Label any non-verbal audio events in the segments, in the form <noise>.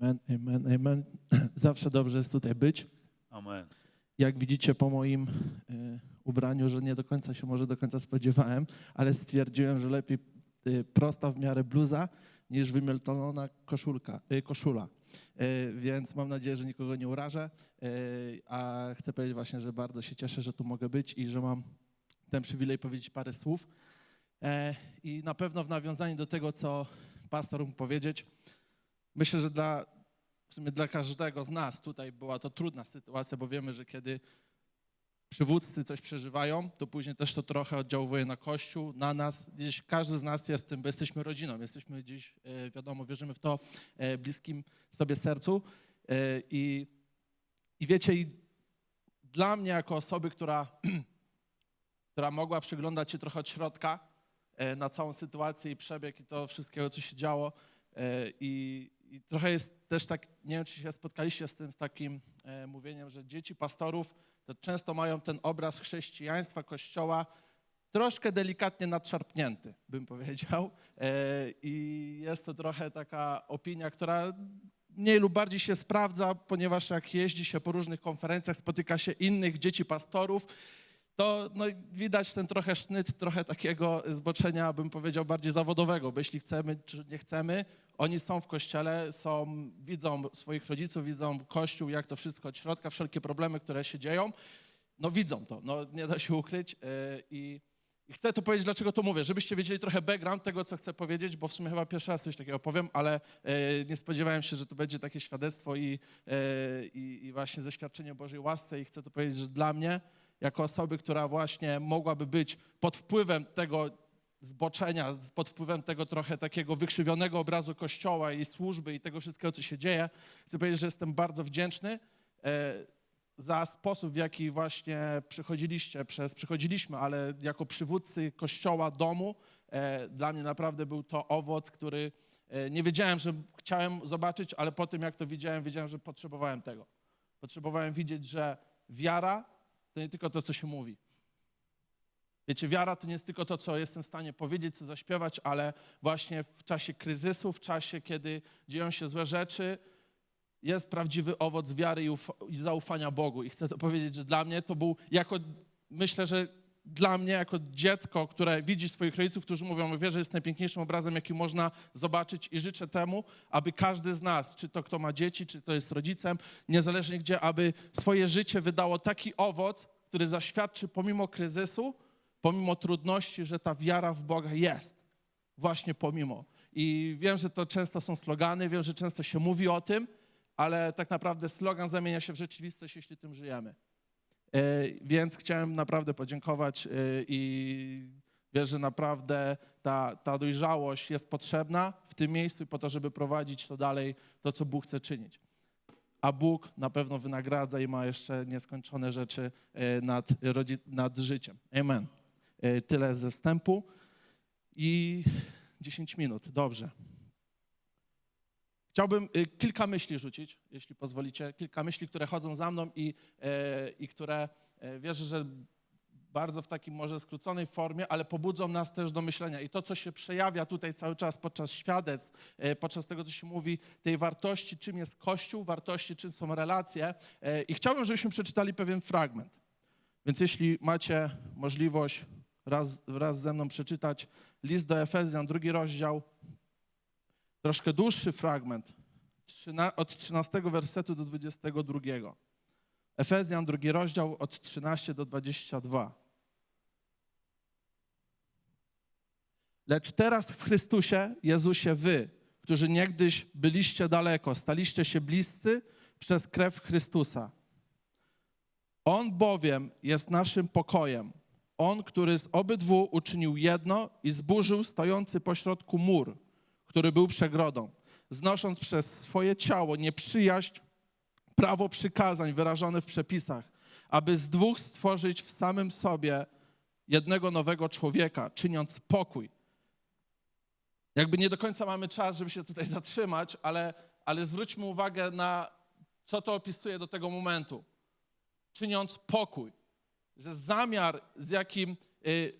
Amen, amen, amen. <clears throat> Zawsze dobrze jest tutaj być. Amen. Jak widzicie po moim y, ubraniu, że nie do końca się może do końca spodziewałem, ale stwierdziłem, że lepiej y, prosta w miarę bluza niż wymieltonona koszulka, y, koszula. Y, więc mam nadzieję, że nikogo nie urażę, y, a chcę powiedzieć właśnie, że bardzo się cieszę, że tu mogę być i że mam ten przywilej powiedzieć parę słów. E, I na pewno w nawiązaniu do tego, co pastor mógł powiedzieć, myślę, że dla, w sumie dla każdego z nas tutaj była to trudna sytuacja, bo wiemy, że kiedy przywódcy coś przeżywają, to później też to trochę oddziałuje na Kościół, na nas. Gdzieś każdy z nas jest tym, bo jesteśmy rodziną, jesteśmy gdzieś, e, wiadomo, wierzymy w to e, bliskim sobie sercu. E, I, i wiecie, i dla mnie jako osoby, która, <clears throat> która mogła przyglądać się trochę od środka na całą sytuację i przebieg i to wszystkiego, co się działo, i, i trochę jest też tak, nie wiem, czy się spotkaliście z tym, z takim e, mówieniem, że dzieci pastorów to często mają ten obraz chrześcijaństwa, kościoła troszkę delikatnie nadszarpnięty, bym <laughs> powiedział. E, I jest to trochę taka opinia, która mniej lub bardziej się sprawdza, ponieważ jak jeździ się po różnych konferencjach, spotyka się innych dzieci pastorów, to no, widać ten trochę sznyt, trochę takiego zboczenia, bym powiedział, bardziej zawodowego, bo jeśli chcemy czy nie chcemy, oni są w kościele, są, widzą swoich rodziców, widzą kościół, jak to wszystko od środka, wszelkie problemy, które się dzieją, no widzą to, no nie da się ukryć yy, i, i chcę tu powiedzieć, dlaczego to mówię, żebyście wiedzieli trochę background tego, co chcę powiedzieć, bo w sumie chyba pierwszy raz coś takiego powiem, ale yy, nie spodziewałem się, że tu będzie takie świadectwo i, yy, i, i właśnie zaświadczenie Bożej łasce i chcę tu powiedzieć, że dla mnie, jako osoby, która właśnie mogłaby być pod wpływem tego zboczenia, pod wpływem tego trochę takiego wykrzywionego obrazu Kościoła i służby i tego wszystkiego, co się dzieje, chcę powiedzieć, że jestem bardzo wdzięczny e, za sposób, w jaki właśnie przychodziliście, przez, przychodziliśmy, ale jako przywódcy Kościoła, domu, e, dla mnie naprawdę był to owoc, który e, nie wiedziałem, że chciałem zobaczyć, ale po tym, jak to widziałem, wiedziałem, że potrzebowałem tego. Potrzebowałem widzieć, że wiara to nie tylko to, co się mówi. Wiecie, wiara to nie jest tylko to, co jestem w stanie powiedzieć, co zaśpiewać, ale właśnie w czasie kryzysu, w czasie, kiedy dzieją się złe rzeczy, jest prawdziwy owoc wiary i, i zaufania Bogu. I chcę to powiedzieć, że dla mnie to był jako, myślę, że dla mnie jako dziecko, które widzi swoich rodziców, którzy mówią, wierzę, jest najpiękniejszym obrazem, jaki można zobaczyć i życzę temu, aby każdy z nas, czy to kto ma dzieci, czy to jest rodzicem, niezależnie gdzie, aby swoje życie wydało taki owoc, który zaświadczy pomimo kryzysu, pomimo trudności, że ta wiara w Boga jest. Właśnie pomimo. I wiem, że to często są slogany, wiem, że często się mówi o tym, ale tak naprawdę slogan zamienia się w rzeczywistość, jeśli tym żyjemy. E, Więc chciałem naprawdę podziękować e, i wierzę, że naprawdę ta, ta dojrzałość jest potrzebna w tym miejscu i po to, żeby prowadzić to dalej, to co Bóg chce czynić. A Bóg na pewno wynagradza i ma jeszcze nieskończone rzeczy e, nad, nad życiem. Amen. E, Tyle ze wstępu. I 10 minut, dobrze. Chciałbym y, kilka myśli rzucić, jeśli pozwolicie. Kilka myśli, które chodzą za mną i, e, i które e, wierzę, że bardzo w takim może skróconej formie, ale pobudzą nas też do myślenia. I to, co się przejawia tutaj cały czas podczas świadectw, e, podczas tego, co się mówi, tej wartości, czym jest Kościół, wartości, czym są relacje. E, I chciałbym, żebyśmy przeczytali pewien fragment. Więc jeśli macie możliwość raz, wraz ze mną przeczytać list do Efezjan, drugi rozdział, troszkę dłuższy fragment, od 13 wersetu do 22. Efezjan, drugi rozdział, od 13 do 22. Lecz teraz w Chrystusie, Jezusie, wy, którzy niegdyś byliście daleko, staliście się bliscy przez krew Chrystusa. On bowiem jest naszym pokojem. On, który z obydwu uczynił jedno i zburzył stojący pośrodku mur, który był przegrodą, znosząc przez swoje ciało nieprzyjaźń, prawo przykazań wyrażone w przepisach, aby z dwóch stworzyć w samym sobie jednego nowego człowieka, czyniąc pokój. Jakby nie do końca mamy czas, żeby się tutaj zatrzymać, ale, ale zwróćmy uwagę na co to opisuje do tego momentu czyniąc pokój. Że zamiar, z jakim y,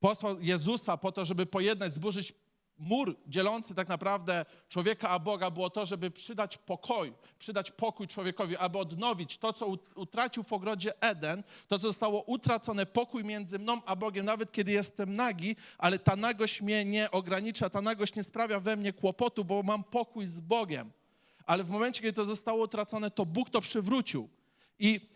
posłał Jezusa po to, żeby pojednać, zburzyć mur dzielący tak naprawdę człowieka a Boga było to, żeby przydać pokój, przydać pokój człowiekowi, aby odnowić to, co ut- utracił w ogrodzie Eden, to, co zostało utracone, pokój między mną a Bogiem, nawet kiedy jestem nagi, ale ta nagość mnie nie ogranicza, ta nagość nie sprawia we mnie kłopotu, bo mam pokój z Bogiem. Ale w momencie, kiedy to zostało utracone, to Bóg to przywrócił. I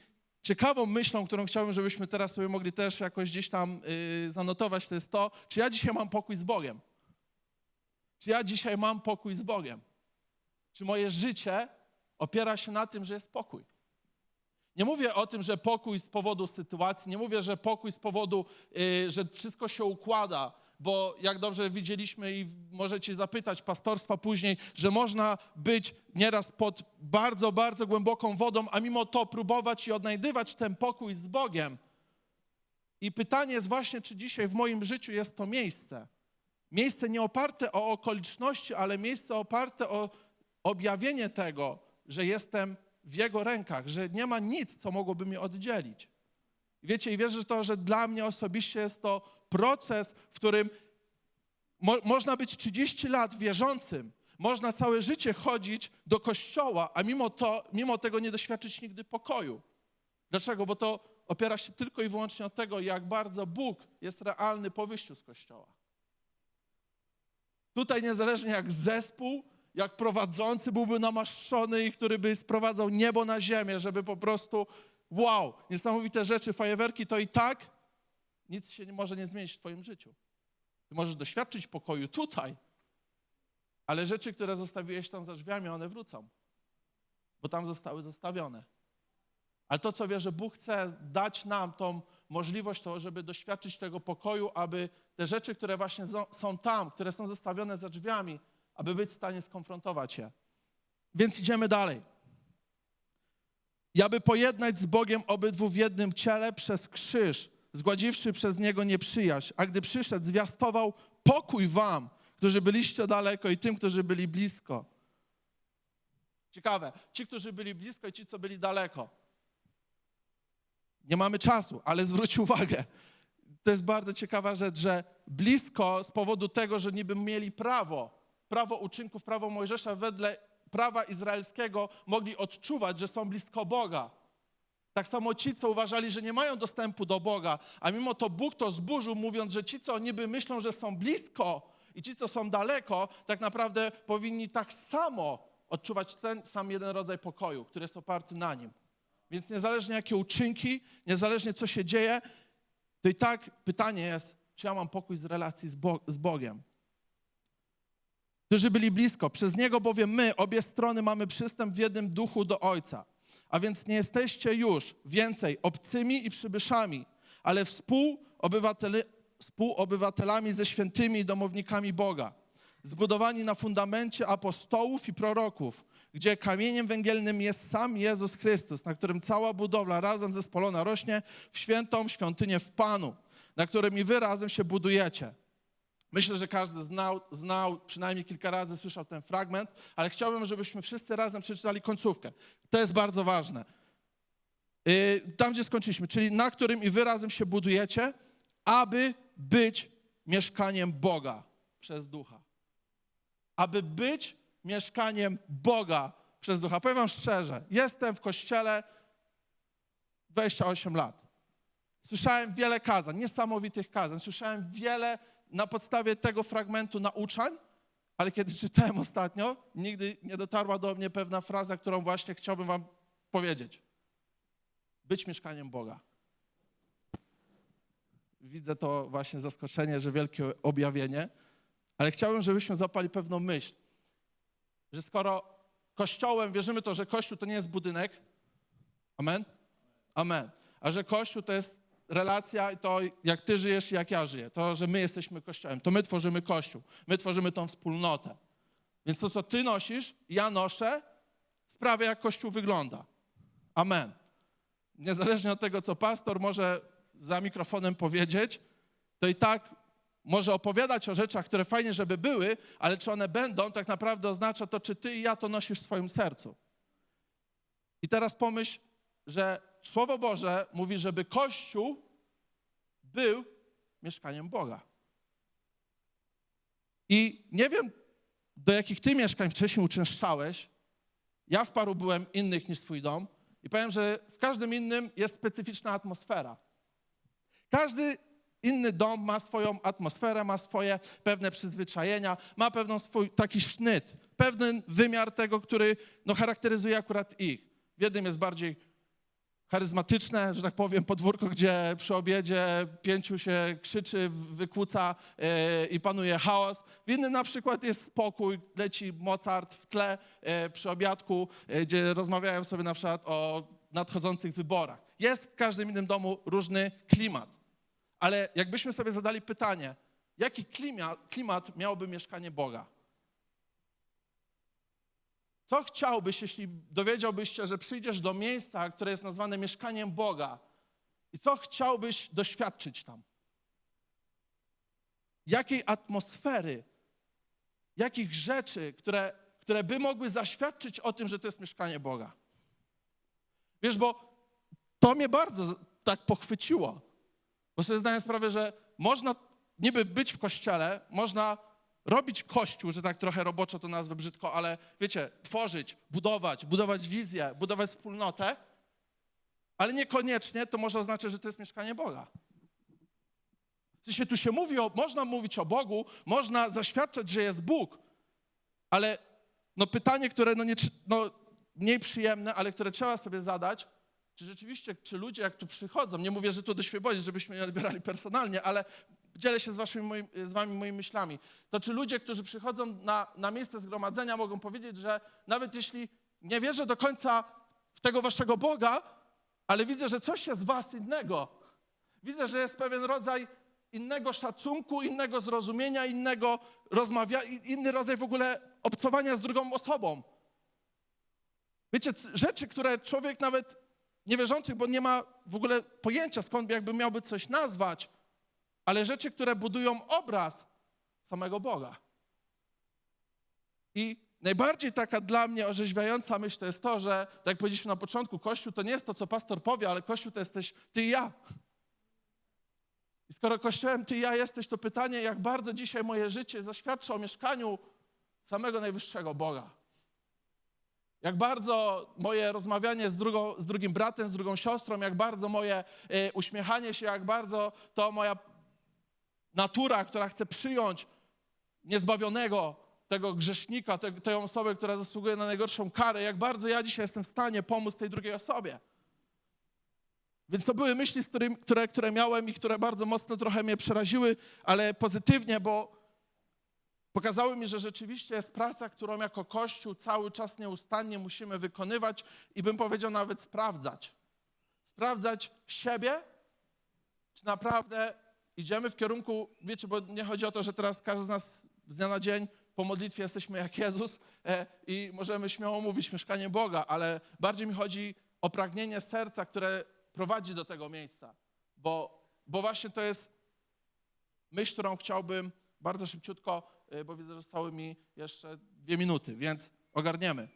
ciekawą myślą, którą chciałbym, żebyśmy teraz sobie mogli też jakoś gdzieś tam yy, zanotować, to jest to, czy ja dzisiaj mam pokój z Bogiem. Czy ja dzisiaj mam pokój z Bogiem? Czy moje życie opiera się na tym, że jest pokój? Nie mówię o tym, że pokój z powodu sytuacji, nie mówię, że pokój z powodu, y, że wszystko się układa, bo jak dobrze widzieliśmy i możecie zapytać pastorstwa później, że można być nieraz pod bardzo, bardzo głęboką wodą, a mimo to próbować i odnajdywać ten pokój z Bogiem. I pytanie jest właśnie, czy dzisiaj w moim życiu jest to miejsce. Miejsce nie oparte o okoliczności, ale miejsce oparte o objawienie tego, że jestem w Jego rękach, że nie ma nic, co mogłoby mnie oddzielić. Wiecie, i wierzę, że to, że dla mnie osobiście jest to proces, w którym mo można być 30 lat wierzącym, można całe życie chodzić do kościoła, a mimo, to, mimo tego nie doświadczyć nigdy pokoju. Dlaczego? Bo to opiera się tylko i wyłącznie od tego, jak bardzo Bóg jest realny po wyjściu z kościoła. Tutaj niezależnie jak zespół, jak prowadzący byłby namaszczony i który by sprowadzał niebo na ziemię, żeby po prostu wow, niesamowite rzeczy, fajerwerki, to i tak nic się nie może nie zmienić w twoim życiu. Ty możesz doświadczyć pokoju tutaj, ale rzeczy, które zostawiłeś tam za drzwiami, one wrócą, bo tam zostały zostawione. Ale to, co wierzę, Bóg chce dać nam tą możliwość, to, żeby doświadczyć tego pokoju, aby te rzeczy, które właśnie są tam, które są zostawione za drzwiami, aby być w stanie skonfrontować je. Więc idziemy dalej. I aby pojednać z Bogiem obydwu w jednym ciele przez krzyż, zgładziwszy przez Niego nieprzyjaźń, a gdy przyszedł, zwiastował pokój wam, którzy byliście daleko i tym, którzy byli blisko. Ciekawe, ci, którzy byli blisko i ci, co byli daleko. Nie mamy czasu, ale zwróć uwagę. To jest bardzo ciekawa rzecz, że blisko z powodu tego, że niby mieli prawo, prawo uczynków, prawo Mojżesza wedle prawa izraelskiego mogli odczuwać, że są blisko Boga. Tak samo ci, co uważali, że nie mają dostępu do Boga, a mimo to Bóg to zburzył, mówiąc, że ci, co niby myślą, że są blisko i ci, co są daleko, tak naprawdę powinni tak samo odczuwać ten sam jeden rodzaj pokoju, który jest oparty na nim. Więc niezależnie jakie uczynki, niezależnie co się dzieje, to i tak pytanie jest, czy ja mam pokój z relacji z, Bo- z Bogiem. Którzy byli blisko. Przez Niego bowiem my, obie strony, mamy przystęp w jednym duchu do Ojca. A więc nie jesteście już więcej obcymi i przybyszami, ale współobywateli, współobywatelami ze świętymi i domownikami Boga. Zbudowani na fundamencie apostołów i proroków, gdzie kamieniem węgielnym jest sam Jezus Chrystus, na którym cała budowla razem zespolona rośnie w świętą świątynię w Panu, na którym i wy razem się budujecie. Myślę, że każdy znał, znał, przynajmniej kilka razy słyszał ten fragment, ale chciałbym, żebyśmy wszyscy razem przeczytali końcówkę. To jest bardzo ważne. Yy, Tam, gdzie skończyliśmy, czyli na którym i wy razem się budujecie, aby być mieszkaniem Boga przez ducha. Aby być mieszkaniem Boga przez ducha. Powiem wam szczerze, jestem w kościele 28 lat. Słyszałem wiele kazań, niesamowitych kazań. Słyszałem wiele na podstawie tego fragmentu nauczań, ale kiedy <laughs> czytałem ostatnio, nigdy nie dotarła do mnie pewna fraza, którą właśnie chciałbym wam powiedzieć. Być mieszkaniem Boga. Widzę to właśnie zaskoczenie, że wielkie objawienie, ale chciałbym, żebyśmy zapali pewną myśl, że skoro Kościołem wierzymy to, że Kościół to nie jest budynek, amen? Amen. A że Kościół to jest relacja to, jak ty żyjesz i jak ja żyję. To, że my jesteśmy Kościołem. To my tworzymy Kościół. My tworzymy tą wspólnotę. Więc to, co ty nosisz, ja noszę, sprawia, jak Kościół wygląda. Amen. Niezależnie od tego, co pastor może za mikrofonem powiedzieć, to i tak może opowiadać o rzeczach, które fajnie, żeby były, ale czy one będą, tak naprawdę oznacza to, czy ty i ja to nosisz w swoim sercu. I teraz pomyśl, że Słowo Boże mówi, żeby Kościół był mieszkaniem Boga. I nie wiem, do jakich ty mieszkań wcześniej uczęszczałeś. Ja w paru byłem innych niż swój dom i powiem, że w każdym innym jest specyficzna atmosfera. Każdy inny dom ma swoją atmosferę, ma swoje pewne przyzwyczajenia, ma pewien swój taki sznyt, pewien wymiar tego, który no, charakteryzuje akurat ich. W jednym jest bardziej charyzmatyczne, że tak powiem, podwórko, gdzie przy obiedzie pięciu się krzyczy, wykłóca e, i panuje chaos. W innym na przykład jest spokój, leci Mozart w tle e, przy obiadku, e, gdzie rozmawiają sobie na przykład o nadchodzących wyborach. Jest w każdym innym domu różny klimat. Ale jakbyśmy sobie zadali pytanie, jaki klimat, klimat miałoby mieszkanie Boga? Co chciałbyś, jeśli dowiedziałbyś się, że przyjdziesz do miejsca, które jest nazwane mieszkaniem Boga? I co chciałbyś doświadczyć tam? Jakiej atmosfery, jakich rzeczy, które, które by mogły zaświadczyć o tym, że to jest mieszkanie Boga? Wiesz, bo to mnie bardzo tak pochwyciło, bo sobie zdałem sprawę, że można niby być w kościele, można robić kościół, że tak trochę roboczo to nazwę brzydko, ale wiecie, tworzyć, budować, budować wizję, budować wspólnotę, ale niekoniecznie to może oznaczać, że to jest mieszkanie Boga. W sensie tu się mówi o, można mówić o Bogu, można zaświadczać, że jest Bóg, ale no pytanie, które no, nie, no mniej przyjemne, ale które trzeba sobie zadać, czy rzeczywiście, czy ludzie jak tu przychodzą, nie mówię, że tu do świebodzic, żebyśmy nie odbierali personalnie, ale dzielę się z, waszymi, moim, z wami moimi myślami, to czy ludzie, którzy przychodzą na, na miejsce zgromadzenia mogą powiedzieć, że nawet jeśli nie wierzę do końca w tego waszego Boga, ale widzę, że coś jest w was innego. Widzę, że jest pewien rodzaj innego szacunku, innego zrozumienia, innego rozmawia, inny rodzaj w ogóle obcowania z drugą osobą. Wiecie, rzeczy, które człowiek nawet niewierzący, bo nie ma w ogóle pojęcia, skąd jakby miałby coś nazwać, ale rzeczy, które budują obraz samego Boga. I najbardziej taka dla mnie orzeźwiająca myśl to jest to, że, tak jak powiedzieliśmy na początku, Kościół to nie jest to, co pastor powie, ale Kościół to jesteś ty i ja. I skoro Kościołem ty i ja jesteś, to pytanie, jak bardzo dzisiaj moje życie zaświadcza o mieszkaniu samego najwyższego Boga. Jak bardzo moje rozmawianie z, drugą, z drugim bratem, z drugą siostrą, jak bardzo moje y, uśmiechanie się, jak bardzo to moja natura, która chce przyjąć niezbawionego, tego grzesznika, te, tej osoby, która zasługuje na najgorszą karę, jak bardzo ja dzisiaj jestem w stanie pomóc tej drugiej osobie. Więc to były myśli, które, które miałem i które bardzo mocno trochę mnie przeraziły, ale pozytywnie, bo pokazały mi, że rzeczywiście jest praca, którą jako Kościół cały czas nieustannie musimy wykonywać i bym powiedział nawet sprawdzać. Sprawdzać siebie, czy naprawdę idziemy w kierunku, wiecie, bo nie chodzi o to, że teraz każdy z nas z dnia na dzień po modlitwie jesteśmy jak Jezus e, i możemy śmiało mówić mieszkanie Boga, ale bardziej mi chodzi o pragnienie serca, które prowadzi do tego miejsca, bo, bo właśnie to jest myśl, którą chciałbym bardzo szybciutko, e, bo widzę, że zostały mi jeszcze dwie minuty, więc ogarniemy.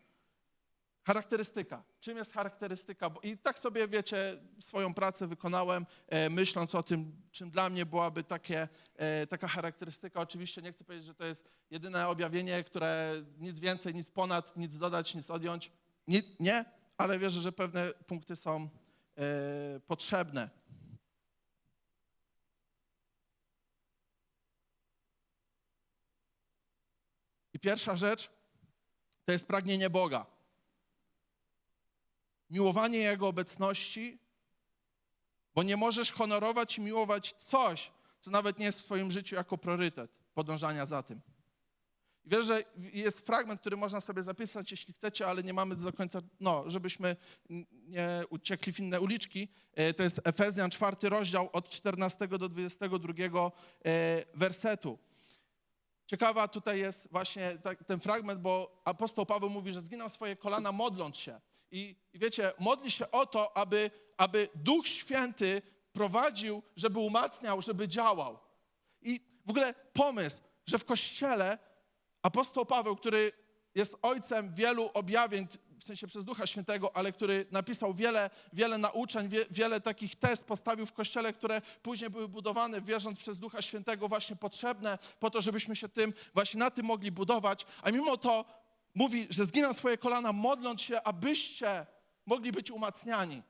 Charakterystyka. Czym jest charakterystyka? I tak sobie, wiecie, swoją pracę wykonałem, e, myśląc o tym, czym dla mnie byłaby takie, e, taka charakterystyka. Oczywiście nie chcę powiedzieć, że to jest jedyne objawienie, które nic więcej, nic ponad, nic dodać, nic odjąć. Nie, nie ale wierzę, że pewne punkty są e, potrzebne. I pierwsza rzecz to jest pragnienie Boga miłowanie Jego obecności, bo nie możesz honorować i miłować coś, co nawet nie jest w Twoim życiu jako priorytet podążania za tym. I wiesz, że jest fragment, który można sobie zapisać, jeśli chcecie, ale nie mamy do końca, no, żebyśmy nie uciekli w inne uliczki. E, to jest Efezjan, czwarty rozdział, od 14 do 22 e, wersetu. Ciekawa tutaj jest właśnie ten fragment, bo apostoł Paweł mówi, że zginął swoje kolana modląc się. I, I, wiecie, modli się o to, aby, aby Duch Święty prowadził, żeby umacniał, żeby działał. I w ogóle pomysł, że w Kościele apostoł Paweł, który jest ojcem wielu objawień, w sensie przez Ducha Świętego, ale który napisał wiele, wiele nauczeń, wie, wiele takich test postawił w Kościele, które później były budowane, wierząc przez Ducha Świętego, właśnie potrzebne po to, żebyśmy się tym, właśnie na tym mogli budować. A mimo to mówi, że zginam swoje kolana, modląc się, abyście mogli być umacniani.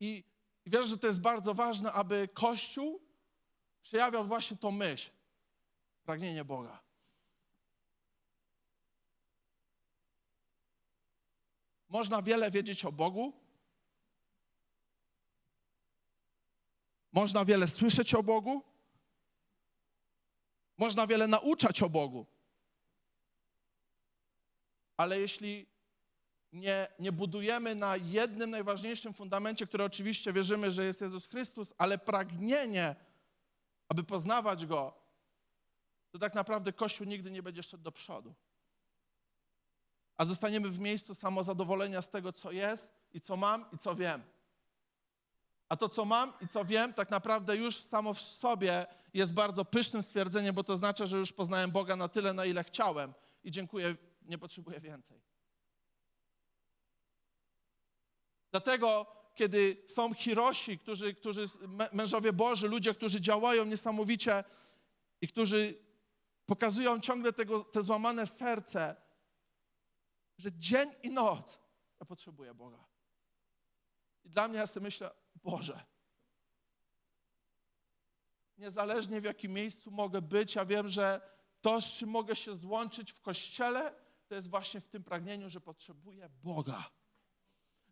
I, I wierzę, że to jest bardzo ważne, aby Kościół przejawiał właśnie tą myśl, pragnienie Boga. Można wiele wiedzieć o Bogu. Można wiele słyszeć o Bogu. Można wiele nauczać o Bogu. Ale jeśli nie, nie budujemy na jednym najważniejszym fundamencie, który oczywiście wierzymy, że jest Jezus Chrystus, ale pragnienie, aby poznawać Go, to tak naprawdę Kościół nigdy nie będzie szedł do przodu. A zostaniemy w miejscu samozadowolenia z tego, co jest i co mam i co wiem. A to, co mam i co wiem, tak naprawdę już samo w sobie jest bardzo pysznym stwierdzeniem, bo to znaczy, że już poznałem Boga na tyle, na ile chciałem i dziękuję, nie potrzebuję więcej. Dlatego, kiedy są Hirosi, którzy, którzy mężowie Boży, ludzie, którzy działają niesamowicie i którzy pokazują ciągle tego, te złamane serce, że dzień i noc ja potrzebuję Boga. I dla mnie ja sobie myślę, Boże, niezależnie w jakim miejscu mogę być, ja wiem, że to, z czym mogę się złączyć w Kościele, to jest właśnie w tym pragnieniu, że potrzebuję Boga.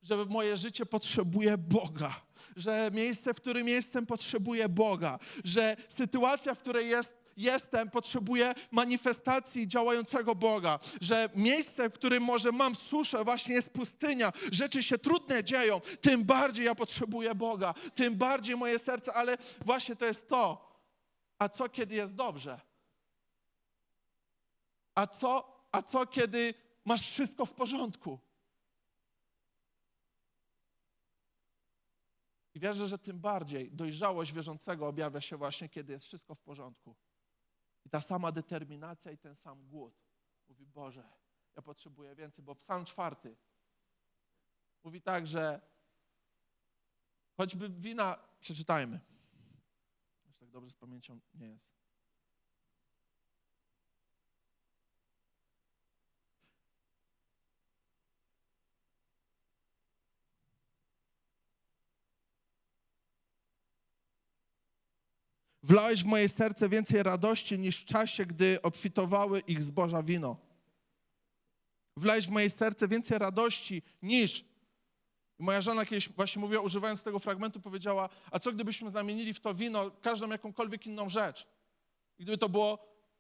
Że moje życie potrzebuje Boga, że miejsce, w którym jestem, potrzebuje Boga, że sytuacja, w której jest, jestem, potrzebuje manifestacji działającego Boga, że miejsce, w którym może mam suszę, właśnie jest pustynia, rzeczy się trudne dzieją, tym bardziej ja potrzebuję Boga, tym bardziej moje serce, ale właśnie to jest to. A co kiedy jest dobrze? A co, a co kiedy masz wszystko w porządku? I wierzę, że tym bardziej dojrzałość wierzącego objawia się właśnie, kiedy jest wszystko w porządku. I ta sama determinacja i ten sam głód. Mówi, Boże, ja potrzebuję więcej, bo psalm czwarty mówi tak, że choćby wina, przeczytajmy. Już tak dobrze z pamięcią nie jest. Wlałeś w moje serce więcej radości niż w czasie, gdy obfitowały ich zboża wino. Wlałeś w moje serce więcej radości niż. I moja żona kiedyś właśnie mówiła, używając tego fragmentu, powiedziała: A co gdybyśmy zamienili w to wino każdą jakąkolwiek inną rzecz? I gdyby to było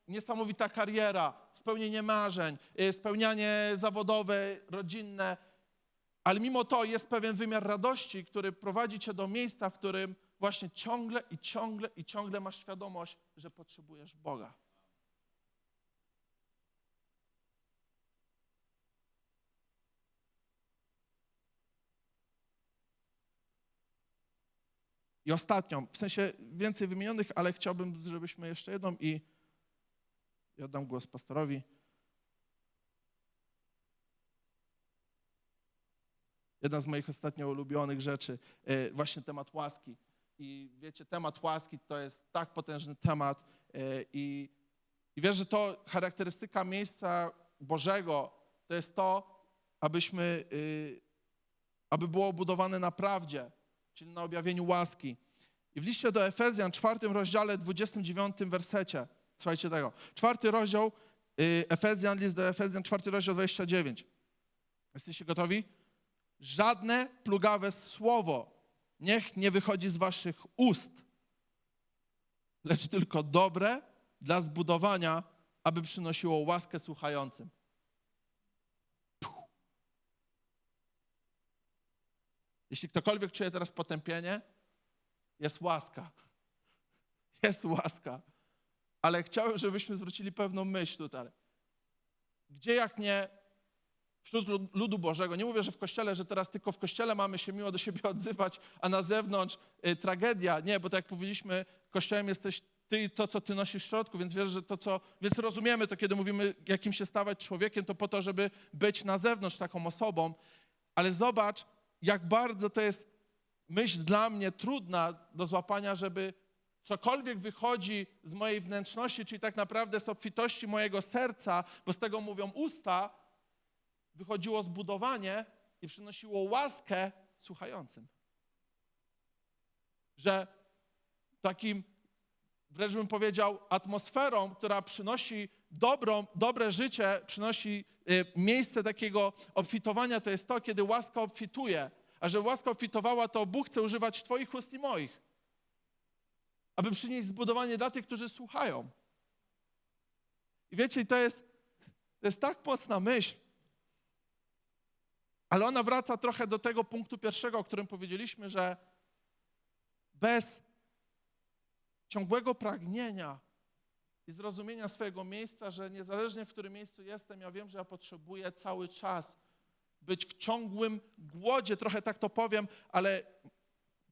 niesamowita kariera, spełnienie marzeń, y, spełnianie zawodowe, rodzinne, ale mimo to jest pewien wymiar radości, który prowadzi cię do miejsca, w którym właśnie ciągle i ciągle i ciągle masz świadomość, że potrzebujesz Boga. I ostatnią, w sensie więcej wymienionych, ale chciałbym, żebyśmy jeszcze jedną i, oddam głos pastorowi. Jedna z moich ostatnio ulubionych rzeczy, e, właśnie temat łaski. I wiecie, temat łaski to jest tak potężny temat e, i, i że to charakterystyka miejsca Bożego to jest to, abyśmy, y, aby było obudowane na prawdzie, czyli na objawieniu łaski. I w liście do Efezjan, czwartym rozdziale, 29 wersecie, słuchajcie tego, czwarty rozdział y, Efezjan, list do Efezjan, czwarty rozdział, 29. Jesteście gotowi? Żadne plugawe słowo niech nie wychodzi z waszych ust, lecz tylko dobre dla zbudowania, aby przynosiło łaskę słuchającym. Jeśli ktokolwiek czuje teraz potępienie, jest łaska. <laughs> Jest łaska. Ale chciałem, żebyśmy zwrócili pewną myśl tutaj. Gdzie jak nie wśród ludu Bożego. Nie mówię, że w kościele, że teraz tylko w kościele mamy się miło do siebie odzywać, a na zewnątrz y, tragedia. Nie, bo tak jak powiedzieliśmy, kościołem jesteś ty i to, co ty nosisz w środku, więc wiesz, że to, co... Więc rozumiemy to, kiedy mówimy, jakim się stawać człowiekiem, to po to, żeby być na zewnątrz taką osobą, ale zobacz, jak bardzo to jest myśl dla mnie trudna do złapania, żeby cokolwiek wychodzi z mojej wnętrzności, czyli tak naprawdę z obfitości mojego serca, bo z tego mówią usta, wychodziło zbudowanie i przynosiło łaskę słuchającym. Że takim, wręcz bym powiedział, atmosferą, która przynosi dobrą, dobre życie, przynosi y, miejsce takiego obfitowania, to jest to, kiedy łaska obfituje. A żeby łaska obfitowała, to Bóg chce używać Twoich ust i moich, aby przynieść zbudowanie dla tych, którzy słuchają. I wiecie, to jest, to jest tak mocna myśl, ale ona wraca trochę do tego punktu pierwszego, o którym powiedzieliśmy, że bez ciągłego pragnienia i zrozumienia swojego miejsca, że niezależnie w którym miejscu jestem, ja wiem, że ja potrzebuję cały czas być w ciągłym głodzie, trochę tak to powiem, ale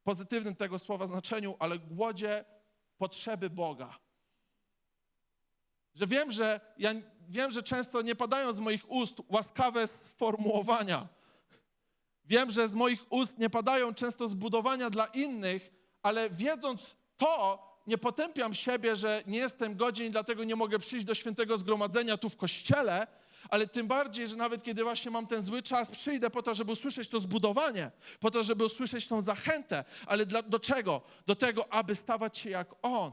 pozytywnym tego słowa znaczeniu, ale głodzie potrzeby Boga. Że wiem, że ja wiem, że często nie padają z moich ust łaskawe sformułowania. Wiem, że z moich ust nie padają często zbudowania dla innych, ale wiedząc to, nie potępiam siebie, że nie jestem godzien dlatego nie mogę przyjść do świętego zgromadzenia tu w kościele, ale tym bardziej, że nawet kiedy właśnie mam ten zły czas, przyjdę po to, żeby usłyszeć to zbudowanie, po to, żeby usłyszeć tą zachętę, ale dla, do czego? Do tego, aby stawać się jak On.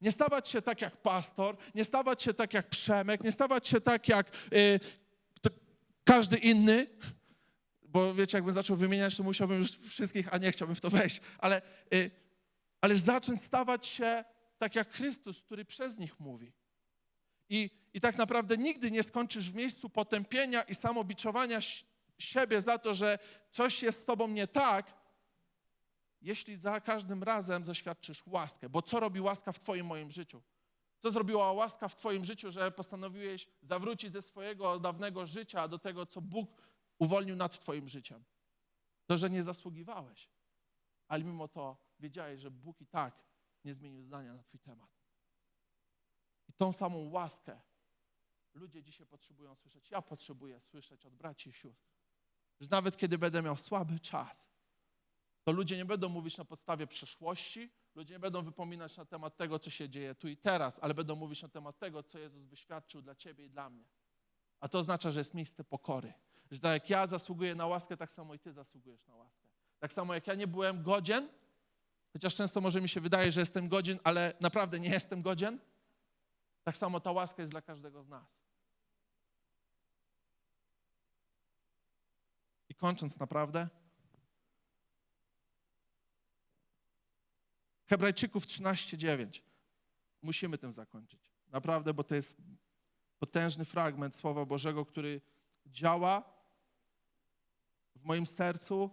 Nie stawać się tak jak pastor, nie stawać się tak jak Przemek, nie stawać się tak jak y, to każdy inny, bo wiecie, jakbym zaczął wymieniać, to musiałbym już wszystkich, a nie chciałbym w to wejść, ale, y, ale zacząć stawać się tak jak Chrystus, który przez nich mówi. I, I tak naprawdę nigdy nie skończysz w miejscu potępienia i samobiczowania siebie za to, że coś jest z tobą nie tak, jeśli za każdym razem zaświadczysz łaskę. Bo co robi łaska w twoim moim życiu? Co zrobiła łaska w twoim życiu, że postanowiłeś zawrócić ze swojego dawnego życia do tego, co Bóg uwolnił nad twoim życiem? To, że nie zasługiwałeś, ale mimo to wiedziałeś, że Bóg i tak nie zmienił zdania na twój temat. I tą samą łaskę ludzie dzisiaj potrzebują słyszeć. Ja potrzebuję słyszeć od braci i sióstr, że nawet kiedy będę miał słaby czas, to ludzie nie będą mówić na podstawie przeszłości, ludzie nie będą wypominać na temat tego, co się dzieje tu i teraz, ale będą mówić na temat tego, co Jezus wyświadczył dla ciebie i dla mnie. A to oznacza, że jest miejsce pokory. Że tak jak ja zasługuję na łaskę, tak samo i ty zasługujesz na łaskę. Tak samo jak ja nie byłem godzien, chociaż często może mi się wydaje, że jestem godzien, ale naprawdę nie jestem godzien, tak samo ta łaska jest dla każdego z nas. I kończąc naprawdę, Hebrajczyków 13:9. Musimy tym zakończyć. Naprawdę, bo to jest potężny fragment Słowa Bożego, który działa w moim sercu.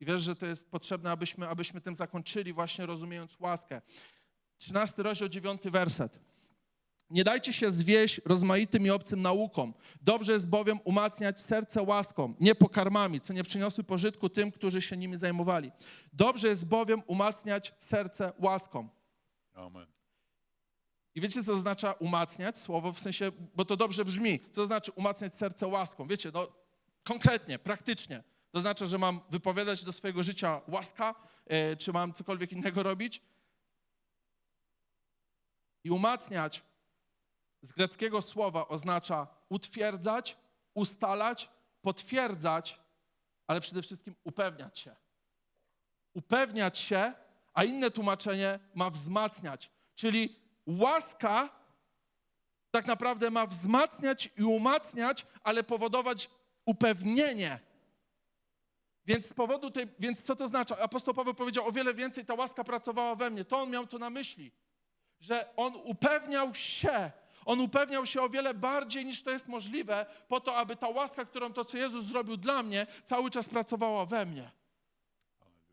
I wiesz, że to jest potrzebne, abyśmy, abyśmy tym zakończyli, właśnie rozumiejąc łaskę. 13 rozdział, 9 werset. Nie dajcie się zwieść rozmaitym i obcym naukom. Dobrze jest bowiem umacniać serce łaską, nie pokarmami, co nie przyniosły pożytku tym, którzy się nimi zajmowali. Dobrze jest bowiem umacniać serce łaską. Amen. I wiecie, co oznacza umacniać słowo, w sensie, bo to dobrze brzmi. Co to znaczy umacniać serce łaską? Wiecie, no konkretnie, praktycznie. To znaczy, że mam wypowiadać do swojego życia łaska, e, czy mam cokolwiek innego robić. I umacniać z greckiego słowa oznacza utwierdzać, ustalać, potwierdzać, ale przede wszystkim upewniać się. Upewniać się, a inne tłumaczenie ma wzmacniać. Czyli łaska tak naprawdę ma wzmacniać i umacniać, ale powodować upewnienie. Więc z powodu tej, więc co to oznacza? Apostoł Paweł powiedział o wiele więcej, ta łaska pracowała we mnie. To on miał to na myśli, że on upewniał się, on upewniał się o wiele bardziej niż to jest możliwe, po to, aby ta łaska, którą to, co Jezus zrobił dla mnie, cały czas pracowała we mnie.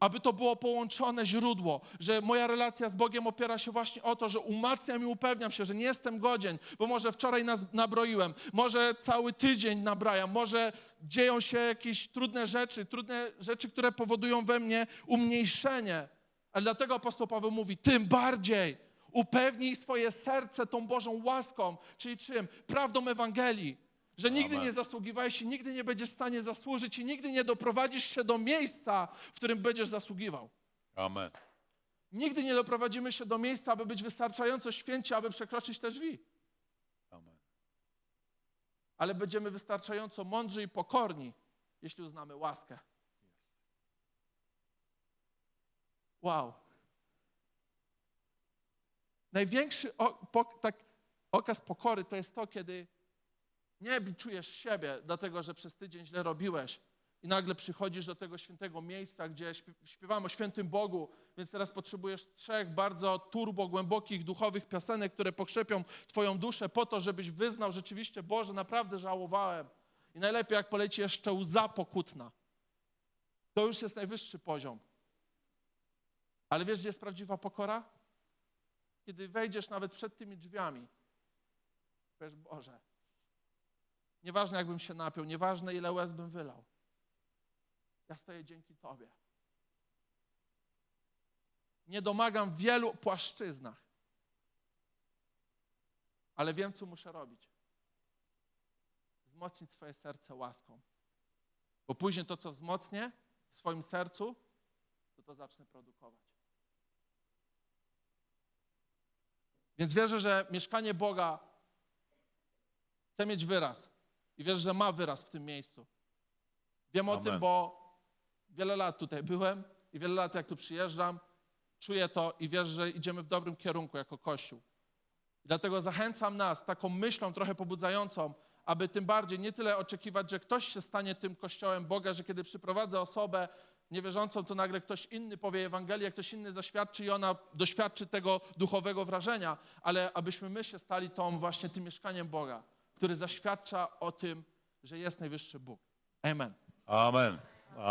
Aby to było połączone źródło, że moja relacja z Bogiem opiera się właśnie o to, że umacniam i upewniam się, że nie jestem godzien, bo może wczoraj nas nabroiłem, może cały tydzień nabrajam, może dzieją się jakieś trudne rzeczy, trudne rzeczy, które powodują we mnie umniejszenie, Ale dlatego apostoł Paweł mówi, tym bardziej upewnij swoje serce tą Bożą łaską, czyli czym? Prawdą Ewangelii. Że nigdy Amen. nie zasługiwałeś i nigdy nie będziesz w stanie zasłużyć i nigdy nie doprowadzisz się do miejsca, w którym będziesz zasługiwał. Amen. Nigdy nie doprowadzimy się do miejsca, aby być wystarczająco święci, aby przekroczyć te drzwi. Amen. Ale będziemy wystarczająco mądrzy i pokorni, jeśli uznamy łaskę. Wow. Największy o, po, tak, okaz pokory to jest to, kiedy nie biczujesz siebie, dlatego że przez tydzień źle robiłeś i nagle przychodzisz do tego świętego miejsca, gdzie śpiew- śpiewamy o świętym Bogu, więc teraz potrzebujesz trzech bardzo turbo, głębokich, duchowych piosenek, które pokrzepią twoją duszę po to, żebyś wyznał rzeczywiście, Boże, naprawdę żałowałem. I najlepiej, jak poleci jeszcze łza pokutna. To już jest najwyższy poziom. Ale wiesz, gdzie jest prawdziwa pokora? Kiedy wejdziesz nawet przed tymi drzwiami, powiesz, Boże, nieważne jakbym się napił, nieważne ile łez bym wylał, ja stoję dzięki Tobie. Nie domagam w wielu płaszczyznach, ale wiem, co muszę robić. Wzmocnić swoje serce łaską. Bo później to, co wzmocnię w swoim sercu, to to zacznę produkować. Więc wierzę, że mieszkanie Boga chce mieć wyraz. I wierzę, że ma wyraz w tym miejscu. Wiem o Amen. tym, bo wiele lat tutaj byłem i wiele lat jak tu przyjeżdżam, czuję to i wierzę, że idziemy w dobrym kierunku jako Kościół. I dlatego zachęcam nas taką myślą trochę pobudzającą, aby tym bardziej nie tyle oczekiwać, że ktoś się stanie tym Kościołem Boga, że kiedy przyprowadzę osobę niewierzącą, to nagle ktoś inny powie Ewangelię, ktoś inny zaświadczy i ona doświadczy tego duchowego wrażenia, ale abyśmy my się stali tą właśnie tym mieszkaniem Boga, który zaświadcza o tym, że jest najwyższy Bóg. Amen. Amen. Amen.